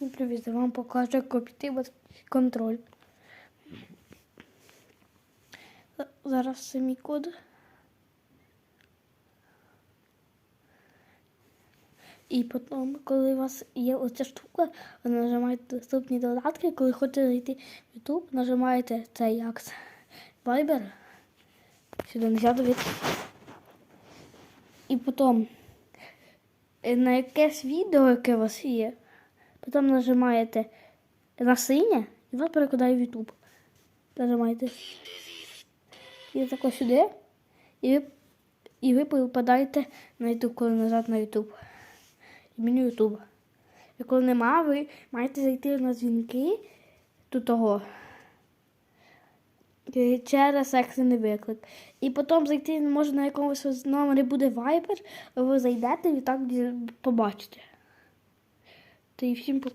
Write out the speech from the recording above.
Всім привіт, вам покажу, як купити контроль. За- Зараз самі код. І потім, коли у вас є оця штука, ви нажимаєте доступні додатки, коли хочете зайти в YouTube, нажимаєте цей як Viber. Сюди нельзя дивитися. І потім е, на якесь відео, яке у вас є, потім нажимаєте на синє і вас перекладає в YouTube. Нажимаєте. І тако сюди. І ви, і ви попадаєте на YouTube, коли назад на YouTube. Меню YouTube. І коли нема, ви маєте зайти на дзвінки до того. е, Через екстрений виклик. І потім зайти може на якомусь номері буде Viber, ви зайдете і так побачите. Та і всім по-